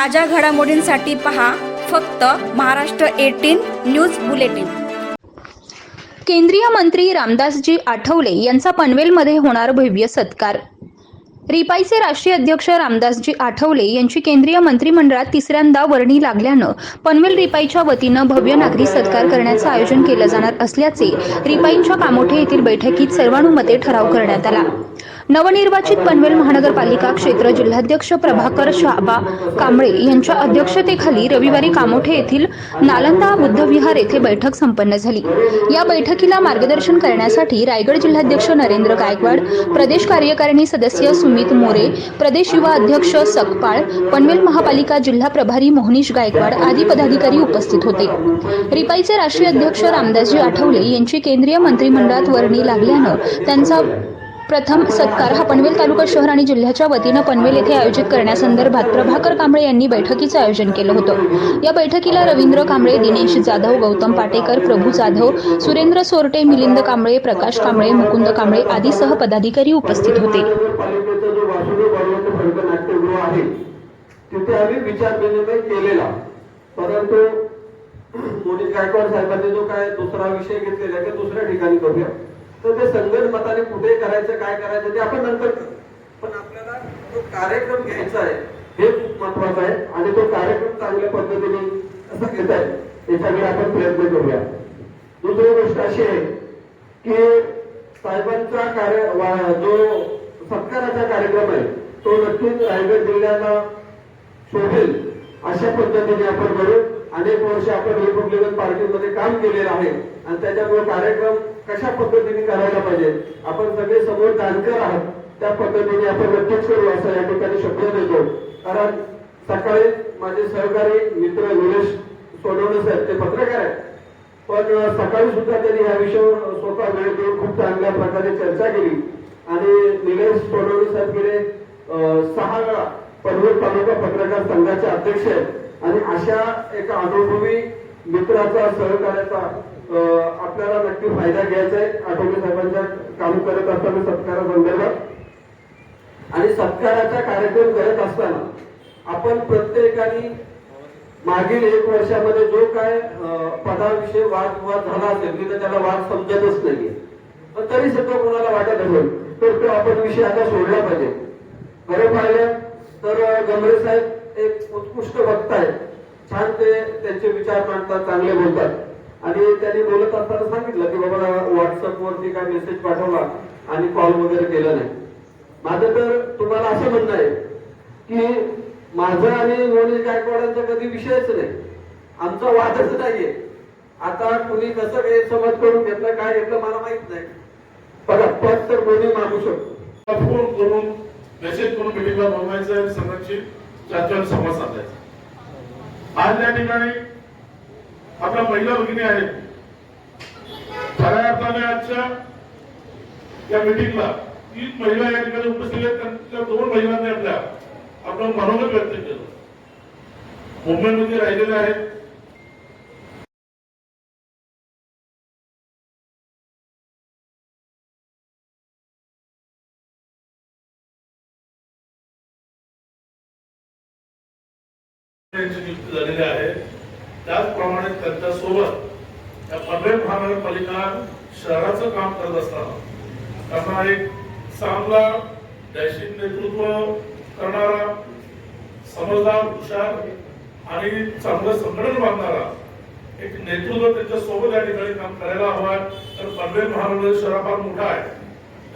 ताज्या घडामोडींसाठी पहा फक्त महाराष्ट्र एटीन न्यूज बुलेटिन. केंद्रीय मंत्री रामदासजी आठवले यांचा पनवेलमध्ये होणार भव्य सत्कार. रिपाईचे राष्ट्रीय अध्यक्ष रामदासजी आठवले यांची केंद्रीय मंत्रिमंडळात तिसऱ्यांदा वर्णी लागल्यानं पनवेल रिपाईच्या वतीनं भव्य नागरी सत्कार करण्याचं आयोजन केलं जाणार असल्याचे रिपाईंच्या कामोठे येथील बैठकीत सर्वानुमते ठराव करण्यात आला. नवनिर्वाचित पनवेल महानगरपालिका क्षेत्र जिल्हाध्यक्ष प्रभाकर शाबा कांबळे यांच्या अध्यक्षतेखाली रविवारी कामोठे येथील नालंदा बुद्धविहार येथे बैठक संपन्न झाली. या बैठकीला मार्गदर्शन करण्यासाठी रायगड जिल्हाध्यक्ष नरेंद्र गायकवाड प्रदेश कार्यकारिणी सदस्य सुमित मोरे प्रदेश युवा अध्यक्ष सकपाळ पनवेल महापालिका जिल्हा प्रभारी मोहनीश गायकवाड आदी पदाधिकारी उपस्थित होते. रिपाईचे राष्ट्रीय अध्यक्ष रामदासजी आठवले यांची केंद्रीय मंत्रिमंडळात वर्णी लागल्यानं त्यांचा प्रथम सत्कार हा पनवेल तालुका शहर आणि जिल्ह्याच्या वतीनं पनवेल येथे आयोजित करण्यासंदर्भात प्रभाकर कांबळे यांनी बैठकीचं आयोजन केलं होतं. या बैठकीला रवींद्र कांबळे दिनेश जाधव गौतम पाटेकर प्रभू जाधव सुरेंद्र सोरटे मिलिंद कांबळे प्रकाश कांबळे मुकुंद कांबळे आदीसह पदाधिकारी उपस्थित होते. तिथे आम्ही विचार विनिमय केलेला. परंतु मोनिश गायकवाड साहेबांनी जो काय दुसरा विषय घेतलेला आहे दुसऱ्या ठिकाणी करूया. तर ते संगत मताने कुठे करायचं काय करायचं ते आपण नंतर करू. पण आपल्याला जो कार्यक्रम घ्यायचा आहे हे खूप महत्वाचं आहे. आणि तो कार्यक्रम चांगल्या पद्धतीने कसा घेता येईल याच्याकडे आपण प्रयत्न करूया. दुसरी गोष्ट अशी आहे की साहेबांचा कार्य वा- जो सत्काराचा कार्यक्रम आहे तो नक्कीच रायगड जिल्ह्याला शोभेल अशा पद्धतीने आपण करू. अनेक वर्ष आपण रिपब्लिकन पार्टीमध्ये काम केलेलं आहे. आणि त्याच्यामुळे कार्यक्रम कशा पद्धतीने करायला पाहिजे? आपण सगळे समोर जाणकार आहोत. त्या पद्धतीने आपण नक्कीच करू असं या ठिकाणी शब्द देतो. कारण सकाळी माझे सहकारी मित्र निलेश सोनवणे साहेब ते पत्रकार आहेत. पण सकाळी सुद्धा त्यांनी या विषयावर स्वतः वेळ देऊन खूप चांगल्या प्रकारे चर्चा केली. आणि निलेश सोनवणे साहेब गेले सहा वेळा पनवेल तालुका पत्रकार संघाचे अध्यक्ष आहेत. आणि अशा एका अनुभवी मित्राचा सहकार्याचा आपल्याला नक्की फायदा घ्यायचा आहे. आठवले साहेबांच्या काम करत असताना सत्कारासंदर्भात. आणि सत्काराचा कार्यक्रम करत असताना आपण प्रत्येकाने मागील एक वर्षामध्ये जो काय पदाविषयी पदाविषयी वादविवाद झाला असेल मी तर त्याला वाद समजतच नाहीये. पण तरी सुद्धा कोणाला वाटत असेल तर तो आपण विषय आता सोडला पाहिजे. खरं पाहिलं तर गमरे साहेब एक उत्कृष्ट वक्ता आहेत. छान ते त्यांचे विचार मांडतात चांगले बोलतात. आणि त्यांनी बोलत असताना सांगितलं की बाबा व्हॉट्सअप वरती काय मेसेज पाठवला आणि कॉल वगैरे केला नाही. माझं तर तुम्हाला असं म्हणणं आहे की माझं आणि मोनिश गायकवाडांचा कधी विषयच नाही. आमचा वादच नाहीये. आता कुणी कसं गैरसमज करून घेतलं काय घेतलं मला माहीत नाही. पण पद तर कोणी मागू शकतो. फोन करून मेसेज करून मिटिंगला बोलवायचं आणि सगळ्यांची चर्चा संवाद साधायचा. आज या ठिकाणी आपल्या महिला भगिनी आहेत खऱ्या अर्थाने आजच्या या मिटिंगला तीन महिला या ठिकाणी उपस्थित आहेत. त्यांच्या दोन महिलांनी आपल्या आपलं मनोगत व्यक्त केलं. मुंबईमध्ये राहिलेल्या आहेत. यांची नियुक्ती झालेली आहे. त्याचप्रमाणे त्यांच्यासोबत या पनवेल महानगरपालिका शहराचं काम करत असताना त्यांना एक चांगला दैशिक नेतृत्व करणारा समजदार हुशार आणि चांगलं संघटन बांधणारा एक नेतृत्व त्यांच्यासोबत या ठिकाणी काम करायला हवं आहे. तर पनवेल महानगर शहरा फार मोठा आहे.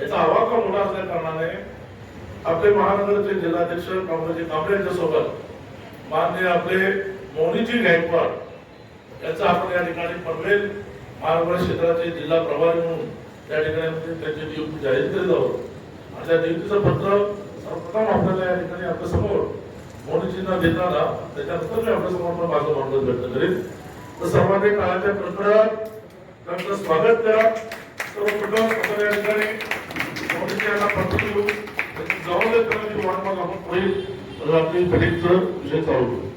याचा आवाका मोठा असल्या कारणाने आपले महानगरचे जिल्हाध्यक्ष काँग्रेसचे कांबळे यांच्यासोबत माननीय आपले मोनीजी गायकवाड यांचा आपण या ठिकाणी पनवेल महानगर क्षेत्राचे जिल्हा प्रभारी म्हणून त्या ठिकाणी आपण त्यांची नियुक्ती जाहीर करीत आहोत. आणि त्या नियुक्तीचं पत्र सर्वप्रथम आपल्याला या ठिकाणी आपल्यासमोर मोदीजींना देताना त्याच्यानंतर मी आपल्यासमोर पण माझं मनोगत व्यक्त करेन तर सर्वांनी काळाच्या कडकडात त्यांचं स्वागत करा. सर्वप्रथम आपण या ठिकाणी मोदीजी यांना पत्र देऊ त्याची जबाबदारी करण्याची वाट मग आपण होईल तर आपली भेटीचं विषय चालू करू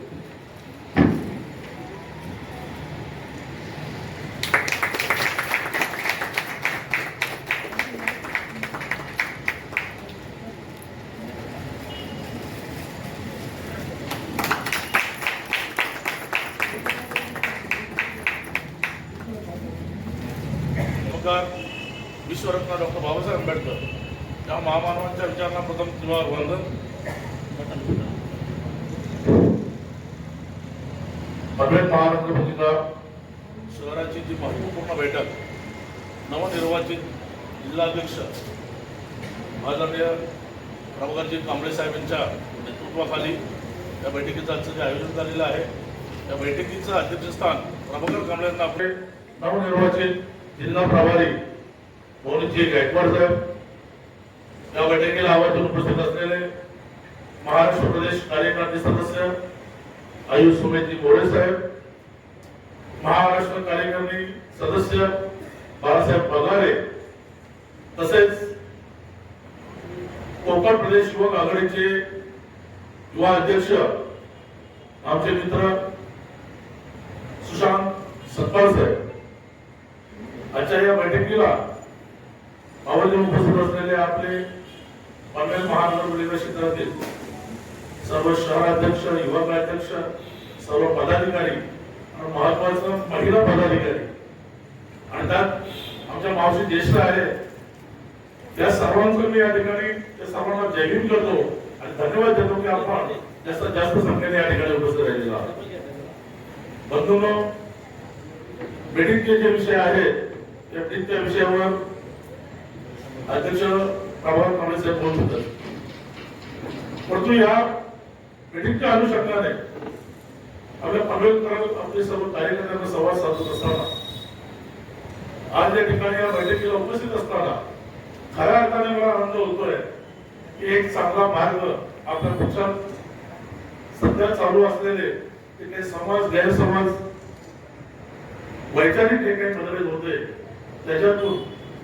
विश्वरत्न डॉक्टर बाबासाहेब आंबेडकर या महामानवांच्या विचारांना प्रथम किंवा वंदन. पनवेल महानगरपालिका शहराची जी महत्त्वपूर्ण बैठक नवनिर्वाचित जिल्हाध्यक्ष आदरणीय प्रभाकरजी कांबळे साहेब यांच्या नेतृत्वाखाली या बैठकीचं आजचं जे आयोजन झालेलं आहे या बैठकीचं अध्यक्षस्थान प्रभाकर कांबळे यांना आपले नवनिर्वाचित जिल्हा प्रभारी मोहनजी गायकवाड साहेब या बैठकीला आवाजून उपस्थित असलेले महाराष्ट्र प्रदेश कार्यकारिणी सदस्य आयुष सुमेजी मोरे साहेब महाराष्ट्र कार्यकारिणी सदस्य बाळासाहेब पगारे तसेच कोकण प्रदेश युवक आघाडीचे युवा अध्यक्ष आमचे मित्र सुशांत सत्पाल साहेब. आजच्या या बैठकीला आवर्जून उपस्थित असलेले आपले पनवेल महानगरपालिका क्षेत्रातील सर्व शहराध्यक्ष युवक अध्यक्ष सर्व पदाधिकारी आणि महत्वाचं महिला पदाधिकारी आणि त्यात आमच्या मावशी ज्येष्ठ आहे त्या सर्वांचं मी या ठिकाणी त्या सर्वांना जयभीम करतो आणि धन्यवाद देतो की आपण जास्तीत जास्त संख्येने या ठिकाणी उपस्थित राहिलेला आहात. बंधूंनो मीटिंगचे जे विषय आहेत त्या त्या विषयावर अध्यक्ष प्रभाव कांबळे साहेब बोलत होते. परंतु या मीटिंगच्या अनुषंगाने आपल्या पनवेलकर आपले सर्व कार्यकर्त्यांना संवाद साधत असताना आज या ठिकाणी या बैठकीला उपस्थित असताना खऱ्या अर्थाने मला आनंद होतोय की एक चांगला मार्ग आपल्या पक्षात सध्या चालू असलेले ते काही समाज गैरसमाज वैचारिक जे काही मतभेद होते त्याच्यातून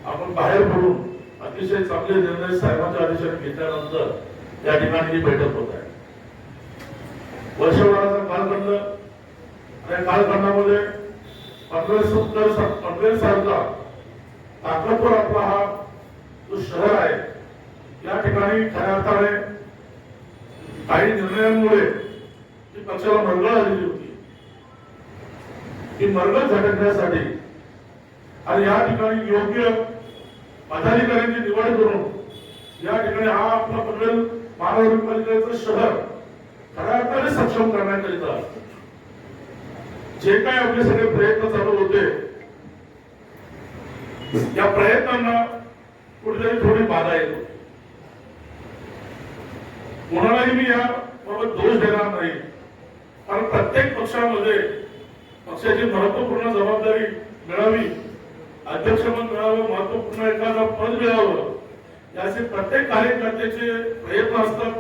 आपण बाहेर पडून अतिशय चांगले निर्णय साहेबांच्या आदेशाने घेतल्यानंतर या ठिकाणी ही बैठक होत आहे. वर्षभराचा कालखंड आणि कालखंडामध्ये पनवेल सुंदर पनवेल सारखा ताकदवर आपला हा जो शहर आहे या ठिकाणी खऱ्या अर्थाने काही निर्णयांमुळे पक्षाला मरगळ आलेली होती. ती मरगळ झटकण्यासाठी आणि या ठिकाणी योग्य पदाधिकाऱ्यांची निवड करून या ठिकाणी हा आपला पनवेल महानगरपालिकेचं शहर खऱ्या अर्थाने सक्षम करण्याकरिता जे काही आपले सगळे प्रयत्न चालू होते या प्रयत्नांना कुठेतरी थोडी बाधा येतो. कोणालाही मी या बाबत दोष देणार नाही. कारण प्रत्येक पक्षामध्ये पक्षाची महत्त्वपूर्ण जबाबदारी मिळावी. अध्यक्षपद मिळावं महत्त्वपूर्ण एखादं पद मिळावं याचे प्रत्येक कार्यकर्त्याचे प्रयत्न असतात.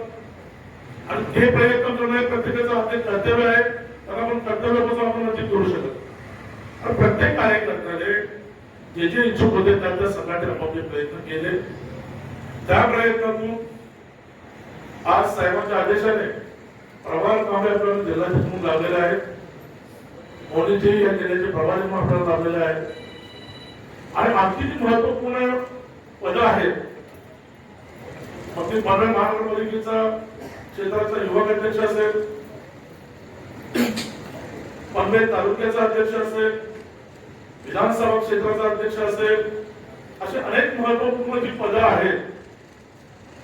आणि ते प्रयत्न करणे प्रत्येकाचं आपले कर्तव्य आहे तर आपण कर्तव्यापासून आपण नक्की करू शकत पण प्रत्येक कार्यकर्त्याने जे जे इच्छुक होते त्या त्या संघाने आपापले प्रयत्न केले. त्या प्रयत्नातून आज साहेबांच्या आदेशाने प्रभार कामे आपल्याला जिल्ह्याचे म्हणून लाभलेले आहेत. मोदीजी या जिल्ह्याचे प्रभारी म्हणून आपल्याला लाभलेले आहेत. आणि आणखी जी महत्त्वपूर्ण पदं आहेत मग ती पनवेल महानगरपालिकेचा क्षेत्राचा युवक अध्यक्ष असेल पनवेल तालुक्याचा अध्यक्ष असेल विधानसभा क्षेत्राचा अध्यक्ष असेल असे अनेक महत्त्वपूर्ण जी पदं आहेत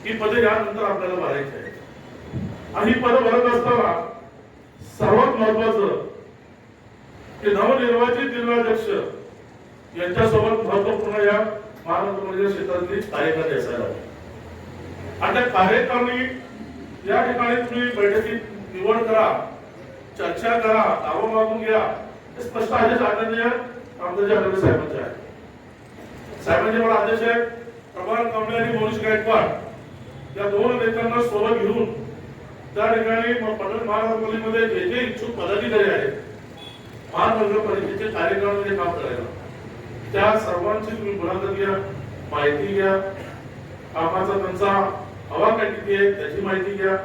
ही पदे यानंतर आपल्याला भरायची आहेत. आणि ही पदं भरत असताना सर्वात महत्वाचं की नवनिर्वाचित जिल्हाध्यक्ष यांच्यासोबत महत्त्वपूर्ण या महानगरपालिका क्षेत्रातली कार्यकर्ते असायला आणि त्या कार्यक्रमी या ठिकाणी तुम्ही बैठकीत निवड करा चर्चा करा दावा मागून घ्या हे स्पष्ट आदेश आदरणीय रामदासजी आठवले साहेबांचे आहे. साहेबांचे मला आदेश आहे प्रभात कांबळे आणि मोनिश गायकवाड. या दोन नेत्यांना सोबत घेऊन त्या ठिकाणी म- पनवेल महानगरपालिकेमध्ये जे जे इच्छुक पदाधिकारी आहेत महानगरपालिकेचे कार्यक्रमामध्ये काम करायला. त्या सर्वांची तुम्ही मुलाखत घ्या माहिती घ्या. कामाचा त्यांचा हवा काय किती आहे त्याची माहिती घ्या.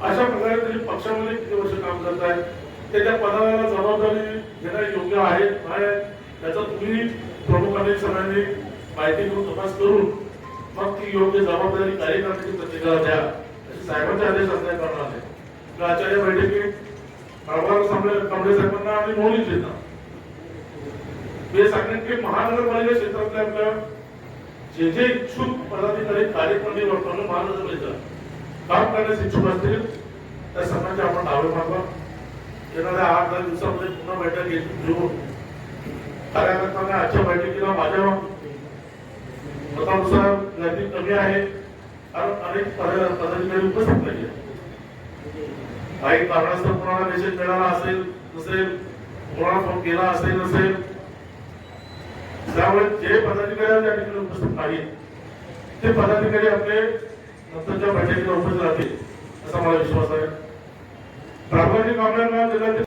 अशा प्रकारे तुम्ही पक्षामध्ये किती वर्ष काम करताय? ते त्या पदाला जबाबदारी घेणं योग्य आहे काय त्याचा तुम्ही प्रमुखांनी सगळ्यांनी माहिती घेऊन तपास करून मग ती योग्य जबाबदारी कार्यकर्त्याची प्रतिक्रिया द्या. असे साहेबांचे आदेश असल्या कारणाने आचार्य बैठकीत प्रभार कांबळे कांबळे साहेबांना आणि देतात हे सांगेन की महानगरपालिका क्षेत्रातल्या आपल्या जे जे इच्छुक पदाधिकारी कार्यक्रमी वर्तवणूक महानगरपालिका काम करण्यास इच्छुक असतील त्या सर्वांचे आपण दावे मागवा येणाऱ्या आठ दहा दिवसामध्ये पुन्हा बैठक घेऊन घेऊन कार्यकर्त्यांना आजच्या बैठकीला माझ्या मतानुसार गर्दी कमी आहे कारण अनेक पदाधिकारी उपस्थित नाही काही कारणास्तव कोणाला मेसेज मिळाला असेल नसेल कोणाला फोन केला असेल नसेल त्यामुळे जे पदाधिकारी त्या ठिकाणी उपस्थित नाहीत ते पदाधिकारी आपले नंतरच्या बैठकीला उपस्थित राहतील असा मला विश्वास आहे. प्रामाणिक कामगारांना जिल्ह्यातील